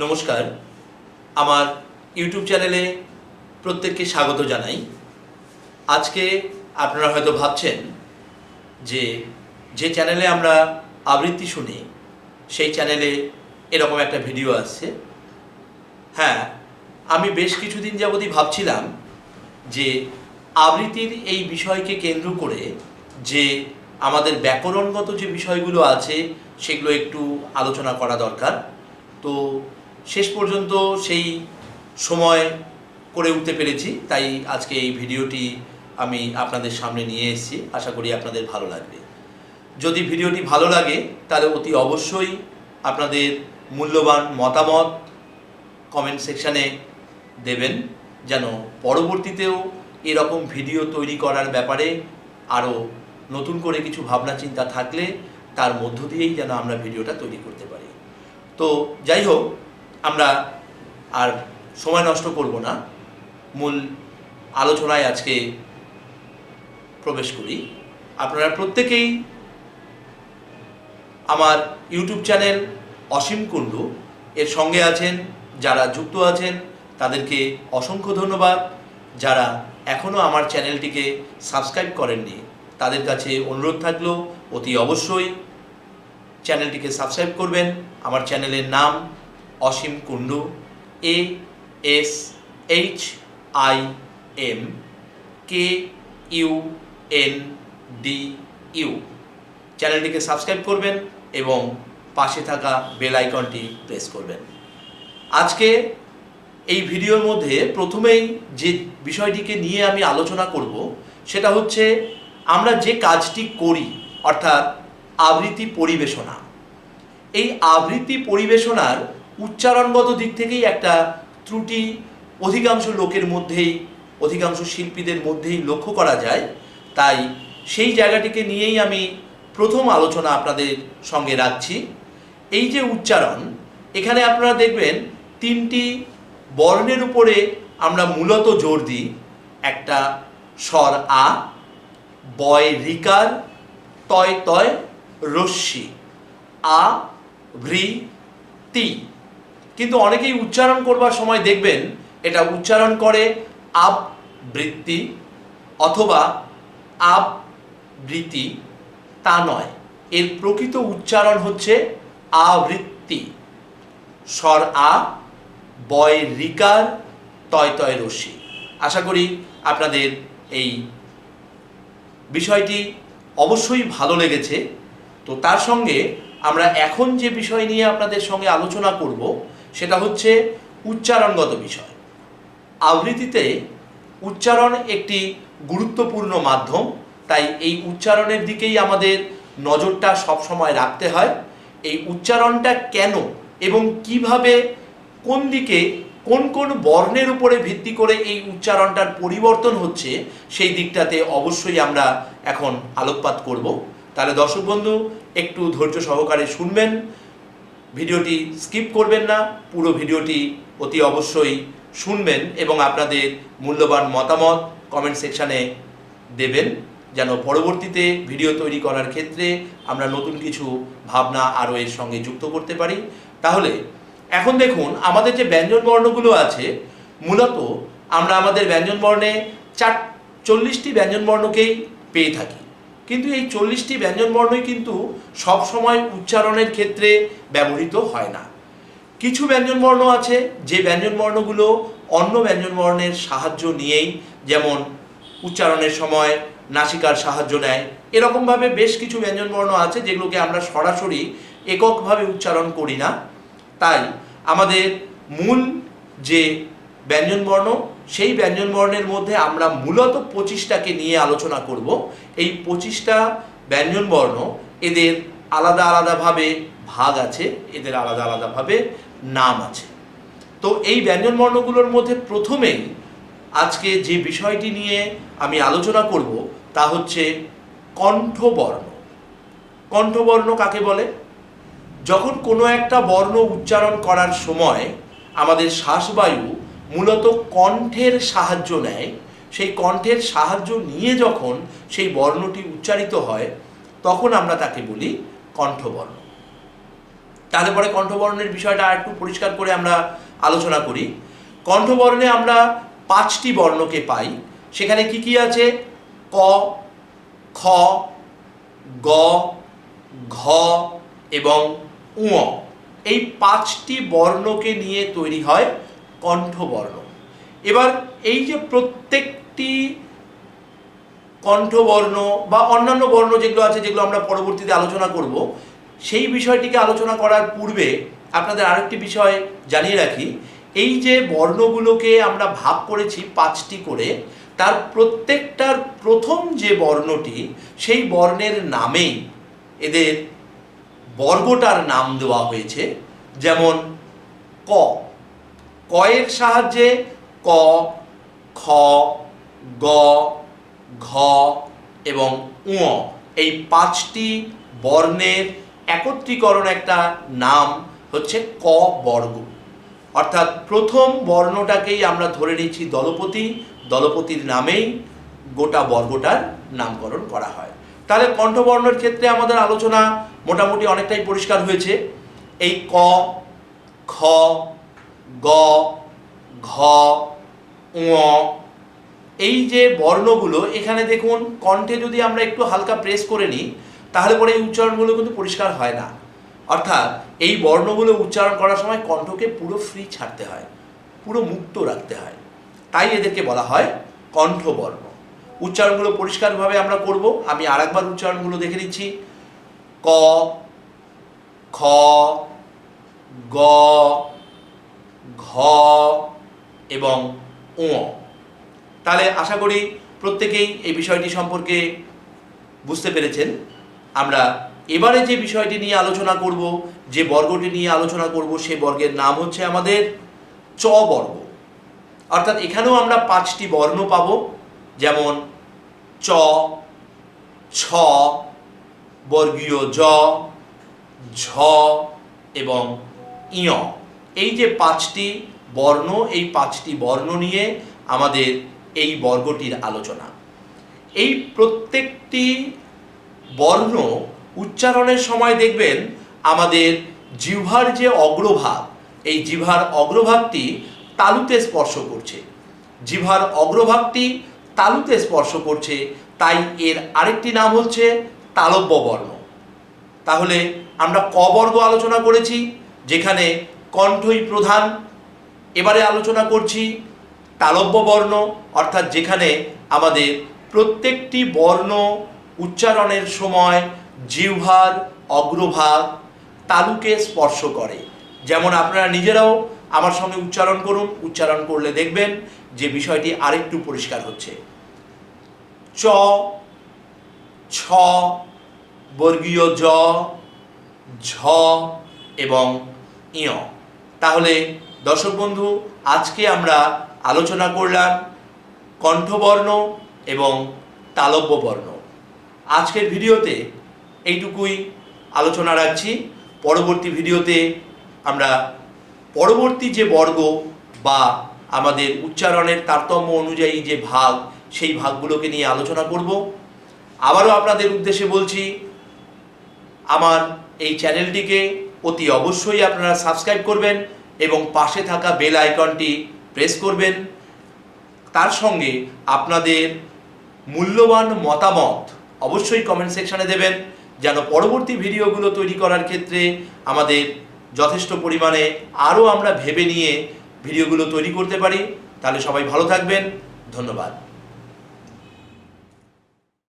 নমস্কার। আমার ইউটিউব চ্যানেলে প্রত্যেককে স্বাগত জানাই। আজকে আপনারা হয়তো ভাবছেন যে যে চ্যানেলে আমরা আবৃত্তি শুনি, সেই চ্যানেলে এরকম একটা ভিডিও আসছে। হ্যাঁ আমি বেশ কিছুদিন যাবতই ভাবছিলাম যে, আবৃত্তির এই বিষয়কে কেন্দ্র করে যে, আমাদের ব্যাকরণগত যে বিষয়গুলো আছে, সেগুলো একটু আলোচনা করা দরকার। তো শেষ পর্যন্ত সেই সময় করে উঠতে পেরেছি, তাই আজকে এই ভিডিওটি আমি আপনাদের সামনে নিয়ে এসেছি। আশা করি আপনাদের ভালো লাগবে। যদি ভিডিওটি ভালো লাগে, তাহলে অতি অবশ্যই আপনাদের মূল্যবান মতামত কমেন্ট সেকশানে দেবেন, যেন পরবর্তীতেও এরকম ভিডিও তৈরি করার ব্যাপারে আরও নতুন করে কিছু ভাবনা চিন্তা থাকলে তার মধ্য দিয়েই যেন আমরা ভিডিওটা তৈরি করতে পারি। তো যাই হোক আমরা আর সময় নষ্ট করব না। মূল আলোচনায় আজকে প্রবেশ করি। আপনারা প্রত্যেকেই আমার ইউটিউব চ্যানেল অসীম কুণ্ডু। এর সঙ্গে আছেন, যারা যুক্ত আছেন, তাদেরকে অসংখ্য ধন্যবাদ। যারা এখনও আমার চ্যানেলটিকে সাবস্ক্রাইব করেননি, তাদের কাছে অনুরোধ থাকল, অতি অবশ্যই চ্যানেলটিকে সাবস্ক্রাইব করবেন। আমার চ্যানেলের নাম Asim Kundu A S H I M K U N D U চ্যানেলটিকে সাবস্ক্রাইব করবেন এবং পাশে থাকা বেল আইকনটি প্রেস করবেন। আজকে এই ভিডিওর মধ্যে প্রথমেই যে বিষয়টিকে নিয়ে আমি আলোচনা করব, সেটা হচ্ছে আমরা যে কাজটি করি, অর্থাৎ আবৃত্তি পরিবেশনা। এই আবৃত্তি পরিবেশনার উচ্চারণগত দিক থেকেই একটা ত্রুটি অধিকাংশ লোকের মধ্যেই, অধিকাংশ শিল্পীদের মধ্যেই লক্ষ্য করা যায়। তাই সেই জায়গাটিকে নিয়েই আমি প্রথম আলোচনা আপনাদের সঙ্গে রাখছি। এই যে উচ্চারণ, এখানে আপনারা দেখবেন তিনটি বর্ণের উপরে আমরা মূলত জোর দিই। একটা স্বর আ, বয় রিকার, তয় তয় রশ্মি, আ, ভৃ, তি। কিন্তু অনেকেই উচ্চারণ করবার সময় দেখবেন এটা উচ্চারণ করে আব বৃত্তি অথবা আব বৃত্তি তা নয়। এর প্রকৃত উচ্চারণ হচ্ছে আবৃত্তি। স্বর আ, বয় রিকার, তয় তয় রশ্মি আশা করি আপনাদের এই বিষয়টি অবশ্যই ভালো লেগেছে। তো তার সঙ্গে আমরা এখন যে বিষয় নিয়ে আপনাদের সঙ্গে আলোচনা করব সেটা হচ্ছে উচ্চারণগত বিষয়। আবৃত্তিতে উচ্চারণ একটি গুরুত্বপূর্ণ মাধ্যম, তাই এই উচ্চারণের দিকেই আমাদের নজরটা সবসময় রাখতে হয়। এই উচ্চারণটা কেন এবং কীভাবে, কোন দিকে, কোন কোন বর্ণের উপরে ভিত্তি করে এই উচ্চারণটার পরিবর্তন হচ্ছে, সেই দিকটাতে অবশ্যই আমরা এখন আলোকপাত করব। তাহলে দর্শক বন্ধু, একটু ধৈর্য সহকারে শুনবেন। ভিডিওটি স্কিপ করবেন না, পুরো ভিডিওটি অতি অবশ্যই শুনবেন এবং আপনাদের মূল্যবান মতামত কমেন্ট সেকশানে দেবেন, যেন পরবর্তীতে ভিডিও তৈরি করার ক্ষেত্রে আমরা নতুন কিছু ভাবনা আরও এর সঙ্গে যুক্ত করতে পারি। তাহলে, এখন দেখুন, আমাদের যে ব্যঞ্জন বর্ণগুলো আছে, মূলত আমরা আমাদের ব্যঞ্জন বর্ণে চার, চল্লিশটি ব্যঞ্জন বর্ণকেই পেয়ে থাকি। কিন্তু এই চল্লিশটি ব্যঞ্জন বর্ণই কিন্তু সব সময় উচ্চারণের ক্ষেত্রে ব্যবহৃত হয় না। কিছু ব্যঞ্জন বর্ণ আছে, যে ব্যঞ্জন বর্ণগুলো অন্য ব্যঞ্জন বর্ণের সাহায্য নিয়েই, যেমন উচ্চারণের সময় নাসিকার সাহায্য নেয়, এরকমভাবে বেশ কিছু ব্যঞ্জন বর্ণ আছে যেগুলোকে আমরা সরাসরি এককভাবে উচ্চারণ করি না। তাই আমাদের মূল যে ব্যঞ্জনবর্ণ সেই ব্যঞ্জনবর্ণের মধ্যে আমরা মূলত পঁচিশটাকে নিয়ে আলোচনা করব। এই পঁচিশটা ব্যঞ্জনবর্ণ এদের আলাদা আলাদাভাবে ভাগ আছে, এদের আলাদা আলাদাভাবে নাম আছে। তো এই ব্যঞ্জনবর্ণগুলোর মধ্যে প্রথমেই আজকে যে বিষয়টি নিয়ে আমি আলোচনা করব তা হচ্ছে কণ্ঠবর্ণ। কণ্ঠবর্ণ কাকে বলে? যখন কোনো একটা বর্ণ উচ্চারণ করার সময় আমাদের শ্বাসবায়ু মূলত কণ্ঠের সাহায্য নেয়। সেই কণ্ঠের সাহায্য নিয়ে যখন সেই বর্ণটি উচ্চারিত হয়, তখন আমরা তাকে বলি কণ্ঠবর্ণ। তাহলে পরে কণ্ঠবর্ণের বিষয়টা আর একটু পরিষ্কার করে আমরা আলোচনা করি। কণ্ঠবর্ণে আমরা পাঁচটি বর্ণকে পাই। সেখানে কি কি আছে? ক, খ, গ, ঘ এবং উঁ এই পাঁচটি বর্ণকে নিয়ে তৈরি হয় কণ্ঠবর্ণ। এবার এই যে প্রত্যেকটি কণ্ঠবর্ণ বা অন্যান্য বর্ণ যেগুলো আছে, যেগুলো আমরা পরবর্তীতে আলোচনা করব, সেই বিষয়টিকে আলোচনা করার পূর্বে আপনাদের আরেকটি বিষয় জানিয়ে রাখি। এই যে বর্ণগুলোকে আমরা ভাগ করেছি পাঁচটি করে, তার প্রত্যেকটার প্রথম যে বর্ণটি, সেই বর্ণের নামেই এদের বর্গটার নাম দেওয়া হয়েছে। যেমন ক কয়ের সাহায্যে ক, খ, গ, ঘ এবং উঁ এই পাঁচটি বর্ণের একত্রীকরণ একটা নাম হচ্ছে ক বর্গ। অর্থাৎ প্রথম বর্ণটাকেই আমরা ধরে নিচ্ছি দলপতি, দলপতির নামেই গোটা বর্গটার নামকরণ করা হয়। তাহলে কণ্ঠবর্ণের ক্ষেত্রে আমাদের আলোচনা মোটামুটি অনেকটাই পরিষ্কার হয়েছে। এই ক, খ গ, ঘ এই যে বর্ণগুলো, এখানে দেখুন, কণ্ঠে যদি আমরা একটু হালকা প্রেস করে নিই, তাহলে পরে এই উচ্চারণগুলো কিন্তু পরিষ্কার হয় না। অর্থাৎ, এই বর্ণগুলো উচ্চারণ করার সময় কণ্ঠকে পুরো ফ্রি ছাড়তে হয়, পুরো মুক্ত রাখতে হয়। তাই এদেরকে বলা হয় কণ্ঠবর্ণ। উচ্চারণগুলো পরিষ্কারভাবে আমরা করব। আমি আরেকবার উচ্চারণগুলো দেখে নিচ্ছি। ক, খ, গ ঘ এবং উঁ তাহলে আশা করি প্রত্যেকেই এই বিষয়টি সম্পর্কে বুঝতে পেরেছেন। আমরা এবারে যে বিষয়টি নিয়ে আলোচনা করব, যে বর্গটি নিয়ে আলোচনা করব সে বর্গের নাম হচ্ছে আমাদের চ বর্গ। অর্থাৎ এখানেও আমরা পাঁচটি বর্ণ পাব, যেমন চ, ছ, বর্গীয় জ, ঝ এবং ইয়। এই যে পাঁচটি বর্ণ, এই পাঁচটি বর্ণ নিয়ে আমাদের এই বর্গটির আলোচনা। এই প্রত্যেকটি বর্ণ উচ্চারণের সময় দেখবেন আমাদের জিহ্বার যে অগ্রভাগ, এই জিহ্বার অগ্রভাগটি তালুতে স্পর্শ করছে। জিহ্বার অগ্রভাগটি তালুতে স্পর্শ করছে, তাই এর আরেকটি নাম হচ্ছে তালব্য বর্ণ। তাহলে আমরা ক বর্গ আলোচনা করেছি, যেখানে কণ্ঠই প্রধান। এবারে আলোচনা করছি তালব্য বর্ণ, অর্থাৎ যেখানে আমাদের প্রত্যেকটি বর্ণ উচ্চারণের সময় জিহ্বার অগ্রভাগ তালুকে স্পর্শ করে। যেমন আপনারা নিজেরাও আমার সঙ্গে উচ্চারণ করুন, উচ্চারণ করলে দেখবেন যে বিষয়টি আরেকটু পরিষ্কার হচ্ছে। চ, ছ, বর্গীয় জ, ঝ এবং ইয়। তাহলে দর্শক বন্ধু, আজকে আমরা আলোচনা করলাম কণ্ঠবর্ণ এবং তালব্য বর্ণ আজকের ভিডিওতে এইটুকুই আলোচনা রাখছি। পরবর্তী ভিডিওতে আমরা পরবর্তী যে বর্গ বা আমাদের উচ্চারণের তারতম্য অনুযায়ী যে ভাগ, সেই ভাগগুলোকে নিয়ে আলোচনা করব। আবারও আপনাদের উদ্দেশ্যে বলছি, আমার এই চ্যানেলটিকে অতি অবশ্যই আপনারা সাবস্ক্রাইব করবেন। এবং পাশে থাকা বেল আইকনটি প্রেস করবেন। তার সঙ্গে আপনাদের মূল্যবান মতামত অবশ্যই কমেন্ট সেকশানে দেবেন, যেন পরবর্তী ভিডিওগুলো তৈরি করার ক্ষেত্রে আমাদের যথেষ্ট পরিমাণে আরও আমরা ভেবে নিয়ে ভিডিওগুলো তৈরি করতে পারি। তাহলে সবাই ভালো থাকবেন। ধন্যবাদ।